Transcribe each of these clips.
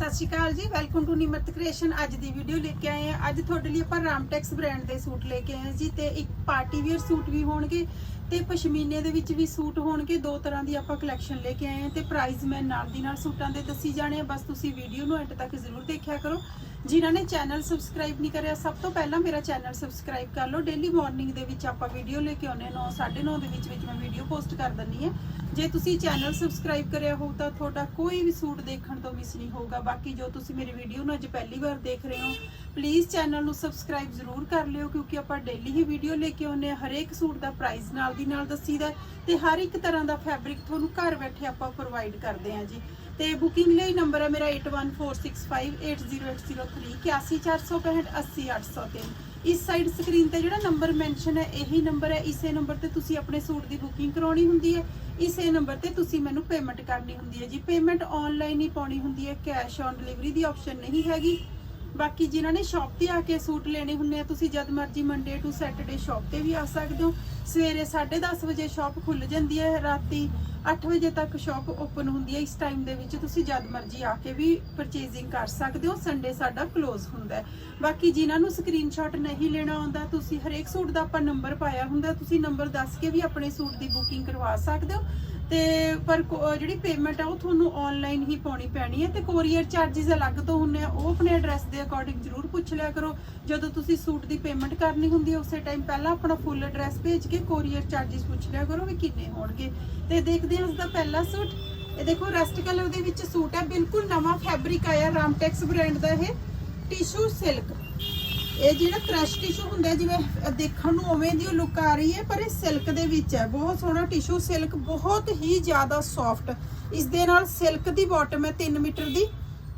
ਸਤਿ ਸ਼੍ਰੀ ਅਕਾਲ ਜੀ welcome to Nimrat creation ਅੱਜ ਦੀ ਵੀਡੀਓ ਲੈ ਕੇ ਆਏ ਹਾਂ। ਅੱਜ ਤੁਹਾਡੇ ਲਈ ਆਪਾਂ ਰਾਮਟੈਕਸ ਬ੍ਰਾਂਡ ਦੇ ਸੂਟ ਲੈ ਕੇ ਆਏ ਹਾਂ ਜੀ ਤੇ ਇੱਕ ਪਾਰਟੀ ਵੇਅਰ ਸੂਟ ਵੀ ਹੋਣਗੇ ਤੇ ਪਸ਼ਮੀਨੇ ਦੇ ਵਿੱਚ ਵੀ ਸੂਟ ਹੋਣਗੇ। ਦੋ ਤਰ੍ਹਾਂ ਦੀ ਆਪਾਂ ਕਲੈਕਸ਼ਨ ਲੈ ਕੇ ਆਏ ਹਾਂ ਤੇ ਪ੍ਰਾਈਸ ਮੈਂ ਨਾਲ ਦੀ ਨਾਲ ਸੂਟਾਂ ਦੇ ਦੱਸੀ ਜਾਣੇ ਆ। ਬਸ ਤੁਸੀਂ ਵੀਡੀਓ ਨੂੰ ਐਂਡ ਤੱਕ ਜ਼ਰੂਰ ਦੇਖਿਆ ਕਰੋ। ਜਿਨ੍ਹਾਂ ਨੇ ਚੈਨਲ ਸਬਸਕ੍ਰਾਈਬ ਨਹੀਂ ਕਰਿਆ, ਸਭ ਤੋਂ ਪਹਿਲਾਂ ਮੇਰਾ ਚੈਨਲ ਸਬਸਕ੍ਰਾਈਬ ਕਰ ਲਓ। ਡੇਲੀ ਮਾਰਨਿੰਗ ਦੇ ਵਿੱਚ ਆਪਾਂ ਵੀਡੀਓ ਲੈ ਕੇ ਆਉਂਦੇ ਹਾਂ। 9 9:30 ਦੇ ਵਿੱਚ ਵਿੱਚ ਮੈਂ ਵੀਡੀਓ ਪੋਸਟ ਕਰ ਦਿੰਦੀ ਹਾਂ। ਜੇ ਤੁਸੀਂ ਚੈਨਲ ਸਬਸਕ੍ਰਾਈਬ ਕਰਿਆ ਹੋ ਤਾਂ ਤੁਹਾਡਾ ਕੋਈ ਵੀ ਸੂਟ ਦੇਖਣ ਤੋਂ ਮਿਸ ਨਹੀਂ ਹੋਊਗਾ। ਬਾਕੀ ਜੋ ਤੁਸੀਂ ਮੇਰੀ ਵੀਡੀਓ ਨੂੰ ਅੱਜ ਪਹਿਲੀ ਵਾਰ ਦੇਖ ਰਹੇ ਹੋ ਪਲੀਜ਼ ਚੈਨਲ ਨੂੰ ਸਬਸਕ੍ਰਾਈਬ ਜ਼ਰੂਰ ਕਰ ਲਿਓ ਕਿਉਂਕਿ ਆਪਾਂ ਡੇਲੀ ਹੀ ਵੀਡੀਓ ਲੈ ਕੇ ਆਉਂਦੇ ਹਾਂ। ਹਰੇਕ ਸੂਟ ਦਾ ਪ੍ਰਾਈਸ ਨਾਲ ਦੀ ਨਾਲ ਦੱਸੀਦਾ ਹੈ ਤੇ ਹਰ ਇੱਕ ਤਰ੍ਹਾਂ ਦਾ ਫੈਬਰਿਕ ਤੁਹਾਨੂੰ ਘਰ ਬੈਠੇ ਆਪਾਂ ਪ੍ਰੋਵਾਈਡ ਕਰਦੇ ਹਾਂ ਜੀ। ਤੇ ਬੁਕਿੰਗ ਲਈ ਨੰਬਰ ਹੈ ਮੇਰਾ 8146580803 80465 ਇਸ ਸਾਈਡ ਸਕਰੀਨ ਤੇ ਜਿਹੜਾ ਨੰਬਰ ਮੈਂਸ਼ਨ ਹੈ, ਇਹੀ ਨੰਬਰ ਹੈ। ਇਸੇ ਨੰਬਰ ਤੇ ਤੁਸੀਂ ਆਪਣੇ ਸੂਟ ਦੀ ਬੁਕਿੰਗ ਕਰਾਉਣੀ ਹੁੰਦੀ ਹੈ। ਇਸੇ ਨੰਬਰ ਤੇ ਤੁਸੀਂ ਮੈਨੂੰ ਪੇਮੈਂਟ ਕਰਨੀ ਹੁੰਦੀ ਹੈ ਜੀ। ਪੇਮੈਂਟ ਆਨਲਾਈਨ ਹੀ ਪਾਉਣੀ ਹੁੰਦੀ ਹੈ। ਕੈਸ਼ ਔਨ ਡਿਲੀਵਰੀ ਦੀ ਆਪਸ਼ਨ ਨਹੀਂ ਹੈਗੀ। ਬਾਕੀ ਜਿਨ੍ਹਾਂ ਨੇ ਸ਼ਾਪ ਤੇ ਆ ਕੇ ਸੂਟ ਲੈਣੇ ਹੁੰਦੇ ਆ, ਤੁਸੀਂ ਜਦ ਮਰਜ਼ੀ ਮੰਡੇ ਟੂ ਸੈਟਰਡੇ ਸ਼ਾਪ ਤੇ ਵੀ ਆ ਸਕਦੇ ਹੋ। ਸਵੇਰੇ 10:30 ਵਜੇ ਸ਼ਾਪ ਖੁੱਲ ਜਾਂਦੀ ਹੈ। ਰਾਤੀ 8 ਵਜੇ ਤੱਕ ਸ਼ਾਪ ਓਪਨ ਹੁੰਦੀ ਹੈ। ਇਸ ਟਾਈਮ ਦੇ ਵਿੱਚ ਤੁਸੀਂ ਜਦ ਮਰਜ਼ੀ ਆ ਕੇ ਵੀ ਪਰਚੇਜ਼ਿੰਗ ਕਰ ਸਕਦੇ ਹੋ। ਸੰਡੇ ਸਾਡਾ ਕਲੋਜ਼ ਹੁੰਦਾ ਹੈ। ਬਾਕੀ ਜਿਨ੍ਹਾਂ ਨੂੰ ਸਕਰੀਨਸ਼ਾਟ ਨਹੀਂ ਲੈਣਾ ਆਉਂਦਾ, ਤੁਸੀਂ ਹਰੇਕ ਸੂਟ ਦਾ ਆਪਾਂ ਨੰਬਰ ਪਾਇਆ ਹੁੰਦਾ। ਤੁਸੀਂ ਨੰਬਰ ਦੱਸ ਕੇ ਵੀ ਆਪਣੇ ਸੂਟ ਦੀ ਬੁਕਿੰਗ ਕਰਵਾ ਸਕਦੇ ਹੋ। ਤੇ ਪਰ ਕੋ- ਜਿਹੜੀ ਪੇਮੈਂਟ ਆ, ਉਹ ਤੁਹਾਨੂੰ ਆਨਲਾਈਨ ਹੀ ਪਾਉਣੀ ਪੈਣੀ ਹੈ ਤੇ ਕੋਰੀਅਰ ਚਾਰजेस ਅਲੱਗ ਤੋਂ ਹੁੰਨੇ ਆ। ਉਹ ਆਪਣੇ ਐਡਰੈਸ ਦੇ ਅਕੋਰਡਿੰਗ ਜ਼ਰੂਰ ਪੁੱਛ ਲਿਆ ਕਰੋ। ਜਦੋਂ ਤੁਸੀਂ ਸੂਟ ਦੀ ਪੇਮੈਂਟ ਕਰਨੀ ਹੁੰਦੀ ਹੈ, ਉਸੇ ਟਾਈਮ ਪਹਿਲਾਂ ਆਪਣਾ ਫੁੱਲ ਐਡਰੈਸ ਭੇਜ ਕੇ ਕੋਰੀਅਰ ਚਾਰजेस ਪੁੱਛ ਲਿਆ ਕਰੋ ਵੀ ਕਿੰਨੇ ਹੋਣਗੇ। ਤੇ ਦੇਖਦੇ ਹਾਂ ਇਸ ਦਾ ਪਹਿਲਾ ਸੂਟ ਇਹ ਦੇਖੋ ਰਸਟ ਕਲਰ ਦੇ ਵਿੱਚ ਸੂਟ ਹੈ ਬਿਲਕੁਲ ਨਵਾਂ ਫੈਬਰਿਕ ਆਇਆ ਰਾਮਟੈਕਸ ਬ੍ਰਾਂਡ ਦਾ ਇਹ। ਟਿਸ਼ੂ ਸਿਲਕ ਇਹ ਜਿਹੜਾ ਕ੍ਰਸ਼ ਟਿਸ਼ੂ ਹੁੰਦਾ, ਜਿਵੇਂ ਦੇਖਣ ਨੂੰ ਉਵੇਂ ਦੀ ਲੁੱਕ ਆ ਰਹੀ ਹੈ, ਪਰ ਇਹ ਸਿਲਕ ਦੇ ਵਿੱਚ ਹੈ। ਬਹੁਤ ਸੋਹਣਾ ਟਿਸ਼ੂ ਸਿਲਕ ਬਹੁਤ ਹੀ ਜ਼ਿਆਦਾ ਸੌਫਟ ਇਸ ਦੇ ਨਾਲ ਸਿਲਕ ਦੀ ਬਾਟਮ ਹੈ 3 ਮੀਟਰ ਦੀ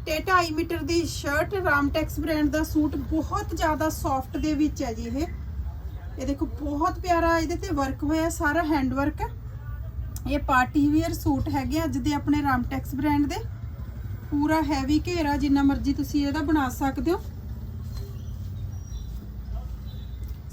ਤੇ 2.5 ਮੀਟਰ ਦੀ ਸ਼ਰਟ ਰਾਮਟੈਕਸ ਬ੍ਰਾਂਡ ਦਾ ਸੂਟ ਬਹੁਤ ਜ਼ਿਆਦਾ ਸੌਫਟ ਦੇ ਵਿੱਚ ਹੈ ਜੀ ਇਹ। ਇਹ ਦੇਖੋ, ਬਹੁਤ ਪਿਆਰਾ ਇਹਦੇ ਤੇ ਵਰਕ ਹੋਇਆ, ਸਾਰਾ ਹੈਂਡ ਵਰਕ ਹੈ ਇਹ ਪਾਰਟੀ ਵੇਅਰ ਸੂਟ ਹੈਗੇ ਅੱਜ ਦੇ ਆਪਣੇ ਰਾਮਟੈਕਸ ਬ੍ਰਾਂਡ ਦੇ। ਪੂਰਾ ਹੈਵੀ ਘੇਰਾ, ਜਿੰਨਾ ਮਰਜ਼ੀ ਤੁਸੀਂ ਇਹਦਾ ਬਣਾ ਸਕਦੇ ਹੋ।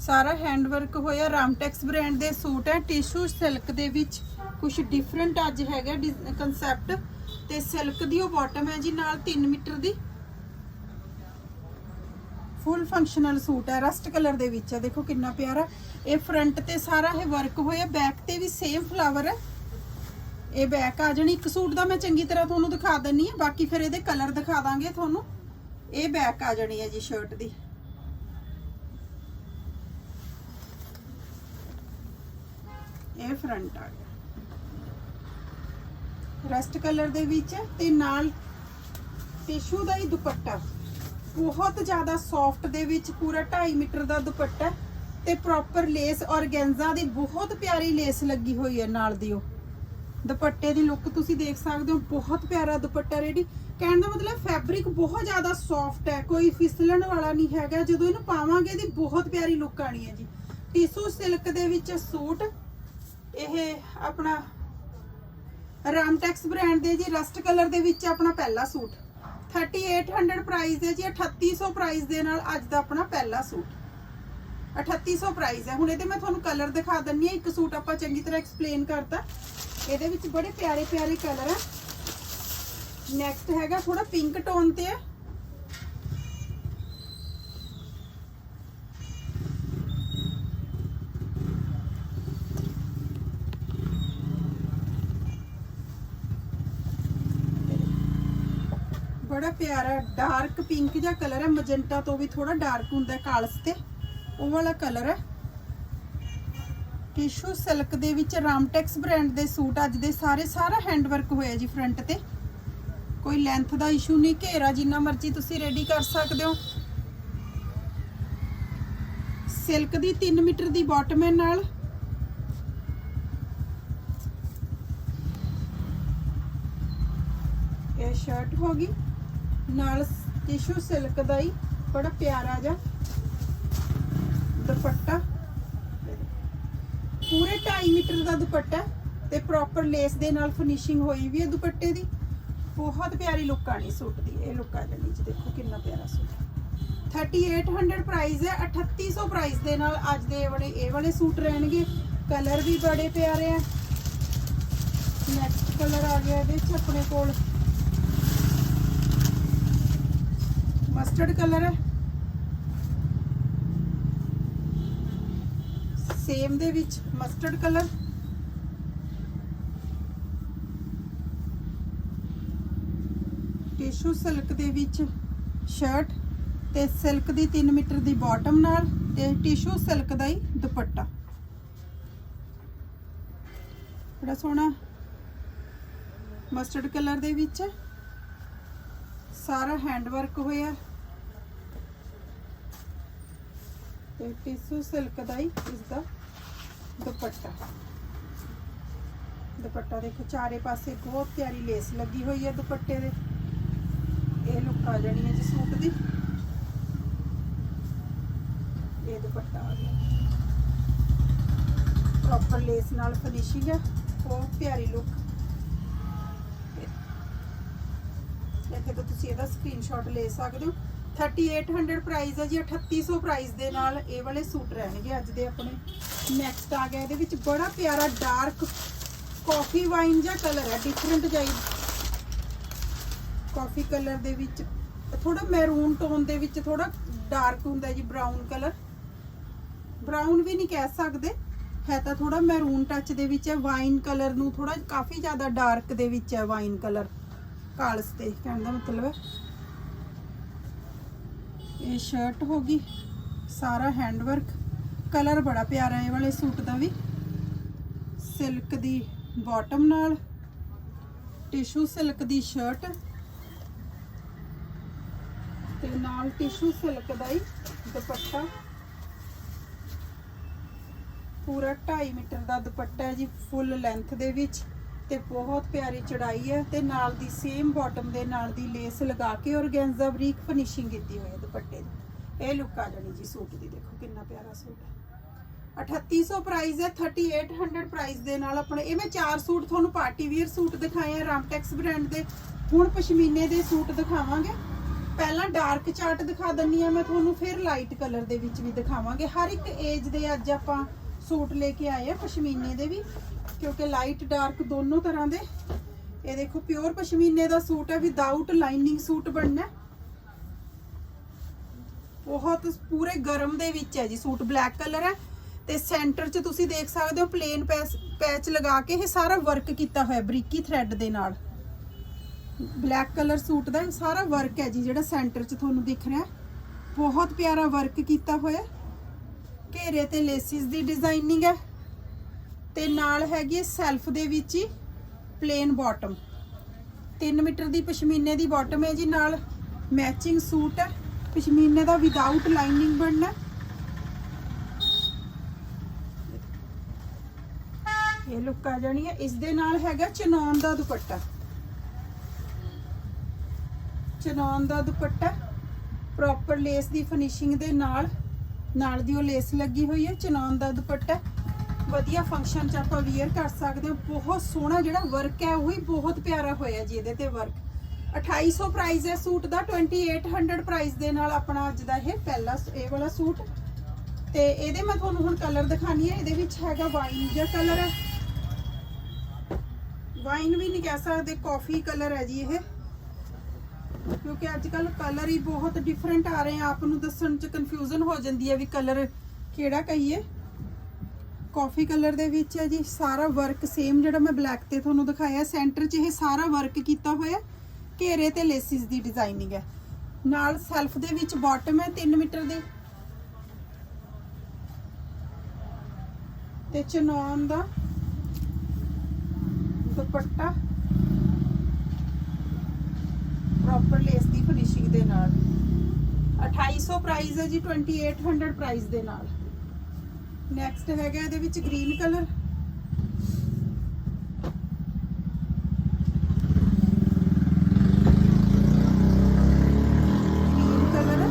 ਸਾਰਾ ਹੈਂਡ ਵਰਕ ਹੋਇਆ। ਰਾਮਟੈਕਸ ਬ੍ਰਾਂਡ ਦੇ ਸੂਟ ਹੈ। ਟਿਸ਼ੂ ਸਿਲਕ ਦੇ ਵਿੱਚ ਕੁਝ ਡਿਫਰੈਂਟ ਅੱਜ ਹੈਗਾ ਕਨਸੈਪਟ ਤੇ ਸਿਲਕ ਦੀ ਉਹ ਬਾਟਮ ਹੈ ਜੀ ਨਾਲ 3 ਮੀਟਰ ਦੀ। ਫੁੱਲ ਫੰਕਸ਼ਨਲ ਸੂਟ ਹੈ। ਰਸਟ ਕਲਰ ਦੇ ਵਿੱਚ ਹੈ। ਦੇਖੋ ਕਿੰਨਾ ਪਿਆਰਾ। ਇਹ ਫਰੰਟ ਤੇ ਸਾਰਾ ਇਹ ਵਰਕ ਹੋਇਆ। ਬੈਕ ਤੇ ਵੀ ਸੇਮ ਫਲਾਵਰ ਹੈ। ਇਹ ਬੈਕ ਆ ਜਣੀ। ਇੱਕ ਸੂਟ ਦਾ ਮੈਂ ਚੰਗੀ ਤਰ੍ਹਾਂ ਤੁਹਾਨੂੰ ਦਿਖਾ ਦਿੰਨੀ ਆ ਬਾਕੀ ਫਿਰ ਇਹਦੇ ਕਲਰ ਦਿਖਾ ਦਾਂਗੇ ਤੁਹਾਨੂੰ। ਇਹ ਬੈਕ ਆ ਜਣੀ ਹੈ ਜੀ ਸ਼ਰਟ ਦੀ। ਇਹ ਫਰੰਟ ਆ ਗਿਆ। ਰਸਟ ਕਲਰ ਦੇ ਵਿੱਚ ਤੇ ਨਾਲ ਟਿਸ਼ੂ ਦਾ ਹੀ ਦੁਪੱਟਾ। ਬਹੁਤ ਜ਼ਿਆਦਾ ਸੌਫਟ ਦੇ ਵਿੱਚ ਪੂਰਾ 2.5 ਮੀਟਰ ਦਾ ਦੁਪੱਟਾ ਤੇ ਪ੍ਰੋਪਰ ਲੇਸ ਔਰਗੈਂਜ਼ਾ ਦੀ ਬਹੁਤ ਪਿਆਰੀ ਲੇਸ ਲੱਗੀ ਹੋਈ ਹੈ ਨਾਲ ਦੀ ਉਹ। ਦੁਪੱਟੇ ਦੀ ਲੁੱਕ ਤੁਸੀਂ ਦੇਖ ਸਕਦੇ ਹੋ, ਬਹੁਤ ਪਿਆਰਾ ਦੁਪੱਟਾ ਰੈਡੀ ਕਹਿਣ ਦਾ ਮਤਲਬ ਫੈਬਰਿਕ ਬਹੁਤ ਜ਼ਿਆਦਾ ਸੌਫਟ ਹੈ, ਕੋਈ ਫਿਸਲਣ ਵਾਲਾ ਨਹੀਂ ਹੈਗਾ। ਜਦੋਂ ਇਹਨੂੰ ਪਾਵਾਂਗੇ ਇਹਦੀ ਬਹੁਤ ਪਿਆਰੀ ਲੁੱਕ ਆਣੀ ਹੈ ਜੀ। ਟਿਸ਼ੂ ਸਿਲਕ ਦੇ ਵਿੱਚ ਸੂਟ ਇਹ ਆਪਣਾ ਰਾਮਟੈਕਸ ਬ੍ਰਾਂਡ ਦੇ ਜੀ, ਰਸਟ ਕਲਰ ਦੇ ਵਿੱਚ ਆਪਣਾ ਪਹਿਲਾ ਸੂਟ। 3800 ਪ੍ਰਾਈਸ ਦੇ ਜੀ 3800 ਪ੍ਰਾਈਸ ਦੇ ਨਾਲ ਅੱਜ ਦਾ ਆਪਣਾ ਪਹਿਲਾ ਸੂਟ। 3800 ਪ੍ਰਾਈਸ ਹੈ। ਹੁਣ ਇਹਦੇ ਮੈਂ ਤੁਹਾਨੂੰ ਕਲਰ ਦਿਖਾ ਦਿੰਨੀ ਆ ਇੱਕ ਸੂਟ ਆਪਾਂ ਚੰਗੀ ਤਰ੍ਹਾਂ ਐਕਸਪਲੇਨ ਕਰਤਾ। ਇਹਦੇ ਵਿੱਚ ਬੜੇ ਪਿਆਰੇ ਪਿਆਰੇ ਕਲਰ ਹੈ ਨੈਕਸਟ ਹੈਗਾ ਥੋੜਾ ਪਿੰਕ ਟੋਨ ਤੇ ਹੈ ਬੜਾ ਪਿਆਰਾ ਡਾਰਕ ਪਿੰਕ ਜਿਹਾ ਕਲਰ ਹੈ ਮਜੰਟਾ ਤੋਂ ਵੀ ਥੋੜਾ ਡਾਰਕ ਹੁੰਦਾ ਹੈ ਕਾਲਸ ਤੇ। ਉਹ ਵਾਲਾ ਕਲਰ ਹੈ। ਟਿਸ਼ੂ ਸਿਲਕ ਦੇ ਵਿੱਚ ਰਾਮਟੈਕਸ ਬ੍ਰਾਂਡ ਦੇ ਸੂਟ ਅੱਜ ਦੇ ਸਾਰੇ, ਸਾਰਾ ਹੈਂਡ ਵਰਕ ਹੋਇਆ ਜੀ ਫਰੰਟ ਤੇ। ਕੋਈ ਲੈਂਥ ਦਾ ਇਸ਼ੂ ਨਹੀਂ, ਘੇਰਾ ਜਿੰਨਾ ਮਰਜ਼ੀ ਤੁਸੀਂ ਰੈਡੀ ਕਰ ਸਕਦੇ ਹੋ। ਸਿਲਕ ਦੀ 3 ਮੀਟਰ ਦੀ ਬਾਟਮ ਹੈ ਨਾਲ। ਇਹ ਸ਼ਰਟ ਹੋ ਗਈ। ਨਾਲ ਟਿਸ਼ੂ ਸਿਲਕ ਦਾ ਹੀ ਬੜਾ ਪਿਆਰਾ ਜਿਹਾ ਦੁਪੱਟਾ। ਪੂਰੇ 2.5 ਮੀਟਰ ਦਾ ਦੁਪੱਟਾ ਤੇ ਪ੍ਰੋਪਰ ਲੇਸ ਦੇ ਨਾਲ ਫਿਨਿਸ਼ਿੰਗ ਹੋਈ ਵੀ ਹੈ ਦੁਪੱਟੇ ਦੀ। ਬਹੁਤ ਪਿਆਰੀ ਲੁੱਕ ਆਣੀ ਸੂਟ ਦੀ, ਇਹ ਲੁੱਕ ਆ ਜਾਣੀ ਜੀ, ਦੇਖੋ ਕਿੰਨਾ ਪਿਆਰਾ ਸੂਟ 3800 ਪ੍ਰਾਈਸ ਹੈ 3800 ਪ੍ਰਾਈਸ ਦੇ ਨਾਲ ਅੱਜ ਦੇ ਬੜੇ ਇਹ ਵਾਲੇ ਸੂਟ ਰਹਿਣਗੇ। ਕਲਰ ਵੀ ਬੜੇ ਪਿਆਰੇ ਆ। ਨੈਕਸਟ ਕਲਰ ਆ ਗਿਆ ਇਹਦੇ ਚ, ਆਪਣੇ ਕੋਲ ਮਸਟਰਡ ਕਲਰ ਹੈ? ਸੇਮ ਦੇ ਵਿੱਚ ਮਸਟਰਡ ਕਲਰ ਟਿਸ਼ੂ ਸਿਲਕ ਦੇ ਵਿੱਚ ਸ਼ਰਟ ਤੇ ਸਿਲਕ ਦੀ 3 ਮੀਟਰ ਦੀ ਬਾਟਮ ਨਾਲ ਤੇ ਟਿਸ਼ੂ ਸਿਲਕ ਦਾ ਹੀ ਦੁਪੱਟਾ। ਬੜਾ ਸੋਹਣਾ ਮਸਟਰਡ ਕਲਰ ਦੇ ਵਿੱਚ ਸਾਰਾ ਹੈਂਡ ਵਰਕ ਹੋਇਆ। ਤੇ ਟਿਸ਼ੂ ਸਿਲਕ ਦਾ ਹੀ ਇਸ ਦਾ ਦੁਪੱਟਾ। ਦੁਪੱਟਾ ਦੇਖੋ, ਚਾਰੇ ਪਾਸੇ ਬਹੁਤ ਪਿਆਰੀ ਲੇਸ ਲੱਗੀ ਹੋਈ ਹੈ ਦੁਪੱਟੇ ਦੇ। ਇਹ ਲੁੱਕ ਆ ਜਾਣੀ ਹੈ ਜੀ ਸੂਟ ਦੀ। ਇਹ ਦੁਪੱਟਾ ਆ ਗਿਆ। ਪ੍ਰੋਪਰ ਲੇਸ ਨਾਲ ਫਿਨਿਸ਼ਿੰਗ ਹੈ, ਬਹੁਤ ਪਿਆਰੀ ਲੁੱਕ। ਇੱਥੇ ਤੋਂ ਤੁਸੀਂ ਇਹਦਾ ਸਕਰੀਨਸ਼ਾਟ ਲੈ ਸਕਦੇ ਹੋ। 3800 ਪ੍ਰਾਈਸ ਹੈ ਜੀ 3800 ਪ੍ਰਾਈਸ ਦੇ ਨਾਲ ਇਹ ਵਾਲੇ ਸੂਟ ਰਹਿਣਗੇ ਅੱਜ ਦੇ ਆਪਣੇ। ਨੈਕਸਟ ਆ ਗਿਆ, ਇਹਦੇ ਵਿੱਚ ਬੜਾ ਪਿਆਰਾ ਡਾਰਕ ਕਾਫੀ ਵਾਈਨ ਜਿਹਾ ਕਲਰ ਹੈ ਡਿਫਰੈਂਟ ਜਾਈ ਕਾਫੀ ਕਲਰ ਦੇ ਵਿੱਚ ਥੋੜਾ ਮੈਰੂਨ ਟੋਨ ਦੇ ਵਿੱਚ ਥੋੜਾ ਡਾਰਕ ਹੁੰਦਾ ਜੀ ਬਰਾਊਨ ਕਲਰ ਬਰਾਊਨ ਵੀ ਨਹੀਂ ਕਹਿ ਸਕਦੇ, ਹੈ ਤਾਂ ਥੋੜਾ ਮੈਰੂਨ ਟੱਚ ਦੇ ਵਿੱਚ ਹੈ ਵਾਈਨ ਕਲਰ ਨੂੰ ਥੋੜਾ ਕਾਫੀ ਜ਼ਿਆਦਾ ਡਾਰਕ ਦੇ ਵਿੱਚ ਹੈ ਵਾਈਨ ਕਲਰ ਕਾਲਸ ਤੇ, ਕਹਿਣ ਦਾ ਮਤਲਬ ਹੈ। ਇਹ ਸ਼ਰਟ ਹੋ ਗਈ। ਸਾਰਾ ਹੈਂਡ ਵਰਕ ਕਲਰ ਬੜਾ ਪਿਆਰਾ ਇਹ ਵਾਲੇ ਸੂਟ ਦਾ ਵੀ। ਸਿਲਕ ਦੀ ਬਾਟਮ ਨਾਲ। ਟਿਸ਼ੂ ਸਿਲਕ ਦੀ ਸ਼ਰਟ ਤੇ ਨਾਲ ਟਿਸ਼ੂ ਸਿਲਕ ਦਾ ਹੀ ਦੁਪੱਟਾ। ਪੂਰਾ 2.5 ਮੀਟਰ ਦਾ ਦੁਪੱਟਾ ਹੈ ਜੀ ਫੁੱਲ ਲੈਂਥ ਦੇ ਵਿੱਚ। ਤੇ ਬਹੁਤ ਪਿਆਰੀ ਚੜਾਈ ਹੈ ਤੇ ਨਾਲ ਦੀ ਸੇਮ ਬਾਟਮ ਦੇ ਨਾਲ ਦੀ ਲੇਸ ਲਗਾ ਕੇ ਔਰਗੈਂਜ਼ਾ ਬਰੀਕ ਫਿਨਿਸ਼ਿੰਗ ਕੀਤੀ ਹੋਈ ਹੈ ਦੁਪੱਟੇ ਦੀ। ਇਹ ਲੁੱਕ ਆ ਜਾਣੀ ਜੀ ਸੂਟ ਦੀ। ਦੇਖੋ ਕਿੰਨਾ ਪਿਆਰਾ ਸੂਟ ਹੈ। 3800 ਪ੍ਰਾਈਸ ਹੈ 3800 ਪ੍ਰਾਈਸ ਦੇ ਨਾਲ ਆਪਣੇ ਇਹ ਮੈਂ ਚਾਰ ਸੂਟ ਤੁਹਾਨੂੰ ਪਾਰਟੀ ਵੀਅਰ ਸੂਟ ਦਿਖਾਏ ਆ ਰਾਮਟੈਕਸ ਬ੍ਰਾਂਡ ਦੇ। ਹੁਣ ਪਸ਼ਮੀਨੇ ਦੇ ਸੂਟ ਦਿਖਾਵਾਂਗੇ। ਪਹਿਲਾਂ ਡਾਰਕ ਚਾਰਟ ਦਿਖਾ ਦਿੰਨੀ ਆ ਮੈਂ ਤੁਹਾਨੂੰ, ਫਿਰ ਲਾਈਟ ਕਲਰ ਦੇ ਵਿੱਚ ਵੀ ਦਿਖਾਵਾਂਗੇ। ਹਰ ਇੱਕ ਏਜ ਦੇ ਅੱਜ ਆਪਾਂ ਸੂਟ ਲੈ ਕੇ ਆਏ ਆ ਪਸ਼ਮੀਨੇ ਦੇ ਵੀ। ਕਿਉਂਕਿ ਲਾਈਟ ਡਾਰਕ ਦੋਨੋਂ ਤਰ੍ਹਾਂ ਦੇ। ਇਹ ਦੇਖੋ ਪਿਓਰ ਪਸ਼ਮੀਨੇ ਦਾ ਸੂਟ ਹੈ ਵਿਦਆਊਟ ਲਾਈਨਿੰਗ ਸੂਟ ਬਣਨਾ ਬਹੁਤ ਪੂਰੇ ਗਰਮ ਦੇ ਵਿੱਚ ਹੈ ਜੀ ਸੂਟ ਬਲੈਕ ਕਲਰ ਹੈ। ਤੇ ਸੈਂਟਰ 'ਚ ਤੁਸੀਂ ਦੇਖ ਸਕਦੇ ਹੋ ਪਲੇਨ ਪੈਚ ਲਗਾ ਕੇ ਇਹ ਸਾਰਾ ਵਰਕ ਕੀਤਾ ਹੋਇਆ, ਬਰੀਕੀ ਥ੍ਰੈਡ ਦੇ ਨਾਲ। ਬਲੈਕ ਕਲਰ ਸੂਟ ਦਾ ਇਹ ਸਾਰਾ ਵਰਕ ਹੈ ਜੀ ਜਿਹੜਾ ਸੈਂਟਰ 'ਚ ਤੁਹਾਨੂੰ ਦਿਖ ਰਿਹਾ ਬਹੁਤ ਪਿਆਰਾ ਵਰਕ ਕੀਤਾ ਹੋਇਆ ਘੇਰੇ ਤੇ ਲੇਸਿਸ ਦੀ ਡਿਜ਼ਾਈਨਿੰਗ ਹੈ। ਤੇ ਨਾਲ ਹੈਗੀ ਹੈ ਸੈਲਫ ਦੇ ਵਿੱਚ ਹੀ ਪਲੇਨ ਬਾਟਮ 3 ਮੀਟਰ ਦੀ ਪਸ਼ਮੀਨੇ ਦੀ ਬਾਟਮ ਹੈ ਜੀ ਨਾਲ। ਮੈਚਿੰਗ ਸੂਟ ਹੈ। ਪਸ਼ਮੀਨੇ ਦਾ ਵਿਦਆਊਟ ਲਾਈਨਿੰਗ ਬਣਨਾ ਇਹ ਲੁੱਕ ਆ ਜਾਣੀ ਹੈ। ਇਸ ਦੇ ਨਾਲ ਹੈਗਾ ਚਨੌਨ ਦਾ ਦੁਪੱਟਾ। ਚਨੌਨ ਦਾ ਦੁਪੱਟਾ। ਪ੍ਰੋਪਰ ਲੇਸ ਦੀ ਫਿਨਿਸ਼ਿੰਗ ਦੇ ਨਾਲ। ਨਾਲ ਦੀ ਉਹ ਲੇਸ ਲੱਗੀ ਹੋਈ ਹੈ। ਚਨੌਨ ਦਾ ਦੁਪੱਟਾ। ਵਧੀਆ ਫੰਕਸ਼ਨ 'ਚ ਆਪਾਂ ਵੀਅਰ ਕਰ ਸਕਦੇ ਹਾਂ। ਬਹੁਤ ਸੋਹਣਾ ਜਿਹੜਾ ਵਰਕ ਹੈ, ਉਹ ਹੀ ਬਹੁਤ ਪਿਆਰਾ ਹੋਇਆ ਜੀ ਇਹਦੇ ਤੇ ਵਰਕ 2800 ਪ੍ਰਾਈਸ ਹੈ ਸੂਟ ਦਾ 2800 ਪ੍ਰਾਈਸ ਦੇ ਨਾਲ ਆਪਣਾ ਅੱਜ ਦਾ ਇਹ ਪਹਿਲਾ ਇਹ ਵਾਲਾ ਸੂਟ। ਤੇ ਇਹਦੇ ਮੈਂ ਤੁਹਾਨੂੰ ਹੁਣ ਕਲਰ ਦਿਖਾਣੀ ਹੈ, ਇਹਦੇ ਵਿੱਚ ਹੈਗਾ ਵਾਈਨ ਜਿਹਾ ਕਲਰ ਹੈ। ਵਾਈਨ ਵੀ ਨਹੀਂ ਕਹਿ ਸਕਦੇ ਕਾਫੀ ਕਲਰ ਹੈ ਜੀ ਇਹ। ਕਿਉਂਕਿ ਅੱਜ ਕੱਲ ਕਲਰ ਹੀ ਬਹੁਤ ਡਿਫਰੈਂਟ ਆ ਰਹੇ ਆ। ਆਪ ਨੂੰ ਦੱਸਣ ਚ ਕਨਫਿਊਜ਼ਨ ਹੋ ਜਾਂਦੀ ਹੈ ਵੀ ਕਲਰ ਕਿਹੜਾ ਕਹੀਏ। ਕਾਫੀ ਕਲਰ ਦੇ ਵਿੱਚ ਹੈ ਜੀ, ਸਾਰਾ ਵਰਕ ਸੇਮ ਜਿਹੜਾ ਮੈਂ ਬਲੈਕ ਤੇ ਤੁਹਾਨੂੰ ਦਿਖਾਇਆ ਸੈਂਟਰ 'ਚ ਇਹ ਸਾਰਾ ਵਰਕ ਕੀਤਾ ਹੋਇਆ ਘੇਰੇ ਤੇ ਲੇਸਿਸ ਦੀ ਡਿਜ਼ਾਈਨਿੰਗ ਹੈ। ਨਾਲ ਸੈਲਫ ਦੇ ਵਿੱਚ ਬਾਟਮ ਹੈ 3 ਮੀਟਰ ਦੇ। ਤੇ ਚਨੌਨ ਦਾ ਦੁਪੱਟਾ ਪ੍ਰੋਪਰ ਲੇਸ ਦੀ ਫਿਨਿਸ਼ਿੰਗ ਦੇ ਨਾਲ। 2800 ਪ੍ਰਾਈਸ ਹੈ ਜੀ 2800 ਪ੍ਰਾਈਸ ਦੇ ਨਾਲ। ਨੈਕਸਟ ਹੈਗਾ ਇਹਦੇ ਵਿੱਚ ਗ੍ਰੀਨ ਕਲਰ ਗ੍ਰੀਨ ਕਲਰ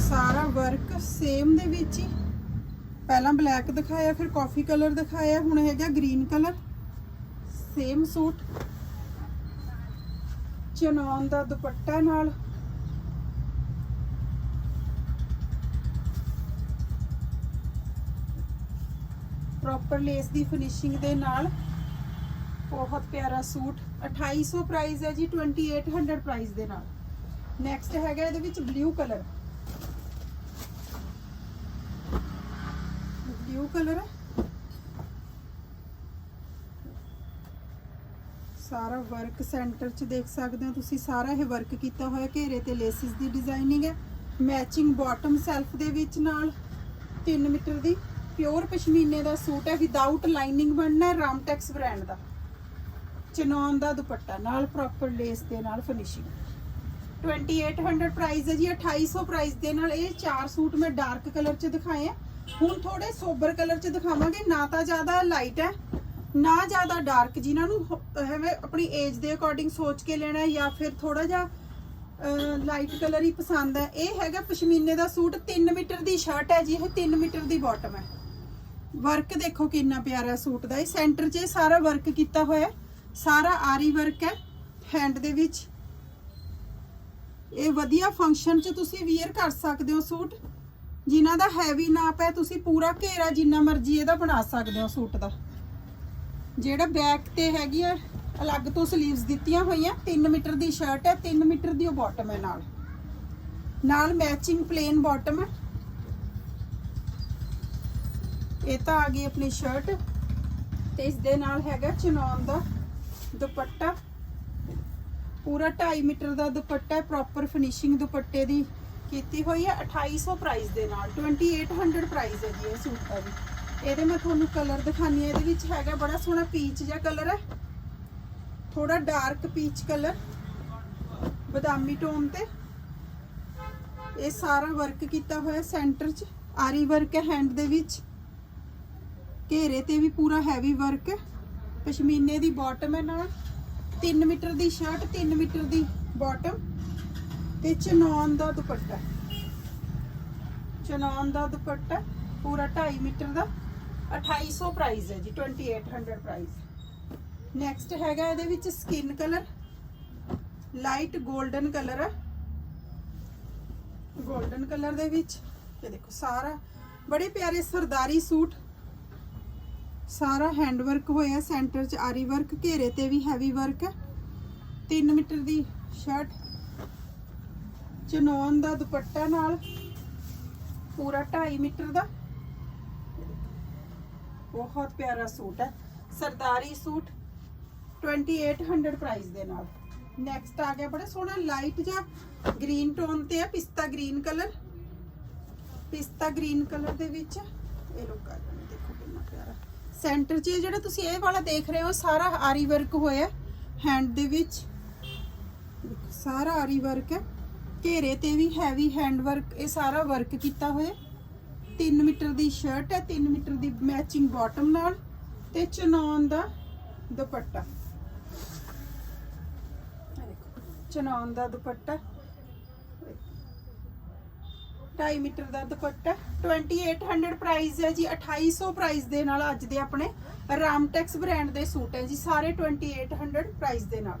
ਸਾਰਾ ਵਰਕ ਸੇਮ ਦੇ ਵਿੱਚ ਹੀ। ਪਹਿਲਾਂ ਬਲੈਕ ਦਿਖਾਇਆ, ਫਿਰ ਕਾਫੀ ਕਲਰ ਦਿਖਾਇਆ, ਹੁਣ ਹੈਗਾ ਗ੍ਰੀਨ ਕਲਰ ਸੇਮ ਸੂਟ। ਚਨੌਨ ਦਾ ਦੁਪੱਟਾ ਨਾਲ। ਪ੍ਰੋਪਰ ਲੇਸ ਦੀ ਫਿਨਿਸ਼ਿੰਗ ਦੇ ਨਾਲ ਬਹੁਤ ਪਿਆਰਾ ਸੂਟ। 2800 ਪ੍ਰਾਈਸ ਹੈ ਜੀ 2800 ਪ੍ਰਾਈਸ ਦੇ ਨਾਲ। ਨੈਕਸਟ ਹੈਗਾ ਇਹਦੇ ਵਿੱਚ ਬਲੂ ਕਲਰ ਬਲੂ ਕਲਰ ਸਾਰਾ ਵਰਕ ਸੈਂਟਰ ਚ ਦੇਖ ਸਕਦੇ ਹੋ ਤੁਸੀਂ, ਸਾਰਾ ਇਹ ਵਰਕ ਕੀਤਾ ਹੋਇਆ, ਘੇਰੇ ਤੇ ਲੇਸਿਸ ਦੀ ਡਿਜ਼ਾਈਨਿੰਗ ਹੈ। ਮੈਚਿੰਗ ਬਾਟਮ ਸੈਲਫ ਦੇ ਵਿੱਚ ਨਾਲ 3 ਮੀਟਰ ਦੀ। ਪਿਓਰ ਪਸ਼ਮੀਨੇ ਦਾ ਸੂਟ ਹੈ ਵਿਦਆਊਟ ਲਾਈਨਿੰਗ ਬਣਨਾ ਹੈ ਰਾਮਟੈਕਸ ਬ੍ਰਾਂਡ ਦਾ। ਚਨੌਨ ਦਾ ਦੁਪੱਟਾ, ਨਾਲ ਪ੍ਰੋਪਰ ਲੇਸ ਦੇ ਨਾਲ ਫਿਨਿਸ਼ਿੰਗ 2800 ਪ੍ਰਾਈਸ ਹੈ ਜੀ 2800 ਪ੍ਰਾਈਸ ਦੇ ਨਾਲ ਇਹ ਚਾਰ ਸੂਟ ਮੈਂ ਡਾਰਕ ਕਲਰ ਚ ਦਿਖਾਏ ਆ। ਹੁਣ ਥੋੜੇ ਸੋਬਰ ਕਲਰ ਚ ਦਿਖਾਵਾਂਗੇ, ਨਾ ਤਾਂ ਜ਼ਿਆਦਾ ਲਾਈਟ ਹੈ, ਨਾ ਜ਼ਿਆਦਾ ਡਾਰਕ ਜਿਨ੍ਹਾਂ ਨੂੰ ਐਵੇਂ ਆਪਣੀ ਏਜ ਦੇ ਅਕੋਰਡਿੰਗ ਸੋਚ ਕੇ ਲੈਣਾ ਜਾਂ ਫਿਰ ਥੋੜਾ ਜਿਹਾ ਲਾਈਟ ਕਲਰ ਹੀ ਪਸੰਦ ਹੈ। ਇਹ ਹੈਗਾ ਪਸ਼ਮੀਨੇ ਦਾ ਸੂਟ 3 ਮੀਟਰ ਦੀ ਸ਼ਰਟ ਹੈ ਜੀ, ਇਹ 3 ਮੀਟਰ ਦੀ ਬਾਟਮ ਹੈ। ਵਰਕ ਦੇਖੋ ਕਿੰਨਾ ਪਿਆਰਾ ਸੂਟ ਦਾ। ਇਹ ਸੈਂਟਰ 'ਚ ਇਹ ਸਾਰਾ ਵਰਕ ਕੀਤਾ ਹੋਇਆ ਸਾਰਾ ਆਰੀ ਵਰਕ ਹੈ ਹੈਂਡ ਦੇ ਵਿੱਚ। ਇਹ ਵਧੀਆ ਫੰਕਸ਼ਨ 'ਚ ਤੁਸੀਂ ਵੀਅਰ ਕਰ ਸਕਦੇ ਹੋ ਸੂਟ। ਜਿਨ੍ਹਾਂ ਦਾ ਹੈਵੀ ਨਾਪ ਹੈ, ਤੁਸੀਂ ਪੂਰਾ ਘੇਰਾ ਜਿੰਨਾ ਮਰਜ਼ੀ ਇਹਦਾ ਬਣਾ ਸਕਦੇ ਹੋ ਸੂਟ ਦਾ। ਜਿਹੜਾ ਬੈਕ ਤੇ ਹੈਗੀ ਆ, ਅਲੱਗ ਤੋਂ 슬ੀਵਸ ਦਿੱਤੀਆਂ ਹੋਈਆਂ। 3 ਮੀਟਰ ਦੀ ਸ਼ਰਟ ਹੈ 3 ਮੀਟਰ ਦੀ ਉਹ ਬਾਟਮ ਹੈ ਨਾਲ। ਨਾਲ ਮੈਚਿੰਗ ਪਲੇਨ ਬਾਟਮ ਹੈ। ਇਹ ਤਾਂ ਆ ਗਈ ਆਪਣੀ ਸ਼ਰਟ ਤੇ ਇਸ ਦੇ ਨਾਲ ਹੈਗਾ ਚਨੌਨ ਦਾ ਦੁਪੱਟਾ। ਪੂਰਾ 2.5 ਮੀਟਰ ਦਾ ਦੁਪੱਟਾ ਹੈ ਪ੍ਰੋਪਰ ਫਿਨਿਸ਼ਿੰਗ ਦੁਪੱਟੇ ਦੀ ਕੀਤੀ ਹੋਈ ਹੈ। 2800 ਪ੍ਰਾਈਸ ਦੇ ਨਾਲ 2800 ਪ੍ਰਾਈਸ ਹੈ ਜੀ ਇਹ ਸੂਟ ਦਾ ਵੀ। ਇਹਦੇ ਮੈਂ ਤੁਹਾਨੂੰ ਕਲਰ ਦਿਖਾਨੀ ਹੈ। ਇਹਦੇ ਵਿੱਚ ਹੈਗਾ ਬੜਾ ਸੋਹਣਾ ਪੀਚ ਜਿਹਾ ਕਲਰ ਹੈ। ਥੋੜਾ ਡਾਰਕ ਪੀਚ ਕਲਰ ਬਦਾਮੀ ਟੋਨ ਤੇ। ਇਹ ਸਾਰਾ ਵਰਕ ਕੀਤਾ ਹੋਇਆ ਸੈਂਟਰ 'ਚ। ਆਰੀ ਵਰਕ ਹੈ ਹੈਂਡ ਦੇ ਵਿੱਚ। ਘੇਰੇ ਤੇ ਵੀ ਪੂਰਾ ਹੈਵੀ ਵਰਕ ਪਸ਼ਮੀਨੇ ਦੀ ਬਾਟਮ ਹੈ ਨਾਲ। 3 ਮੀਟਰ ਦੀ ਸ਼ਰਟ 3 ਮੀਟਰ ਦੀ ਬਾਟਮ ਤੇ ਚਨੌਨ ਦਾ ਦੁਪੱਟਾ। ਚਨੌਨ ਦਾ ਦੁਪੱਟਾ, ਪੂਰਾ 2.5 ਮੀਟਰ ਦਾ। 2800 ਪ੍ਰਾਈਸ ਹੈ ਜੀ 2800 ਪ੍ਰਾਈਸ ਨੈਕਸਟ ਹੈਗਾ ਇਹਦੇ ਵਿੱਚ skin colour light golden colour ਹੈ। 골ਡਨ ਕਲਰ ਦੇ ਵਿੱਚ, ਇਹ ਦੇਖੋ ਸਾਰਾ। ਬੜੇ ਪਿਆਰੇ ਸਰਦਾਰੀ ਸੂਟ। ਸਾਰਾ ਹੈਂਡ ਵਰਕ ਹੋਇਆ ਸੈਂਟਰ 'ਚ, ਆਰੀ ਵਰਕ ਘੇਰੇ ਤੇ ਵੀ ਹੈਵੀ ਵਰਕ ਹੈ। 3 ਮੀਟਰ ਦੀ ਸ਼ਰਟ ਚਨੌਨ ਦਾ ਦੁਪੱਟਾ ਨਾਲ, ਪੂਰਾ 2.5 ਮੀਟਰ ਦਾ। ਬਹੁਤ ਪਿਆਰਾ ਸੂਟ ਹੈ। ਸਰਦਾਰੀ ਸੂਟ 2800 ਪ੍ਰਾਈਸ ਦੇ ਨਾਲ। ਨੈਕਸਟ ਆ ਗਿਆ ਬੜਾ ਸੋਹਣਾ ਲਾਈਟ ਜਿਹਾ ਗ੍ਰੀਨ ਟੋਨ ਤੇ ਹੈ, pista green colour pista green colour ਦੇ ਵਿੱਚ, ਇਹ ਲੋਕ ਆ ਜਾਣੇ ਦੇਖੋ ਕਿੰਨਾ ਪਿਆਰਾ ਸੈਂਟਰ 'ਚ ਇਹ ਜਿਹੜਾ ਤੁਸੀਂ ਇਹ ਵਾਲਾ ਦੇਖ ਰਹੇ ਹੋ ਸਾਰਾ ਆਰੀ ਵਰਕ ਹੋਇਆ ਹੈਂਡ ਦੇ ਵਿੱਚ। ਸਾਰਾ ਆਰੀ ਵਰਕ ਹੈ। ਘੇਰੇ ਤੇ ਵੀ ਹੈਵੀ ਹੈਂਡ ਵਰਕ ਇਹ ਸਾਰਾ ਵਰਕ ਕੀਤਾ ਹੋਇਆ 3 ਮੀਟਰ ਦੀ ਸ਼ਰਟ ਹੈ 3 ਮੀਟਰ ਦੀ ਮੈਚਿੰਗ ਬਾਟਮ ਨਾਲ ਤੇ ਚਨੌਨ ਦਾ ਦੁਪੱਟਾ। ਇਹ ਚਨੌਨ ਦਾ ਦੁਪੱਟਾ। 2.5 ਮੀਟਰ ਦਾ ਦੁਪੱਟਾ। 2800 ਪ੍ਰਾਈਸ ਹੈ ਜੀ। 2800 ਪ੍ਰਾਈਸ ਦੇ ਨਾਲ ਅੱਜ ਦੇ ਆਪਣੇ ਰਾਮਟੈਕਸ ਬ੍ਰਾਂਡ ਦੇ ਸੂਟ ਹੈ ਜੀ। ਸਾਰੇ 2800 ਪ੍ਰਾਈਸ ਦੇ ਨਾਲ।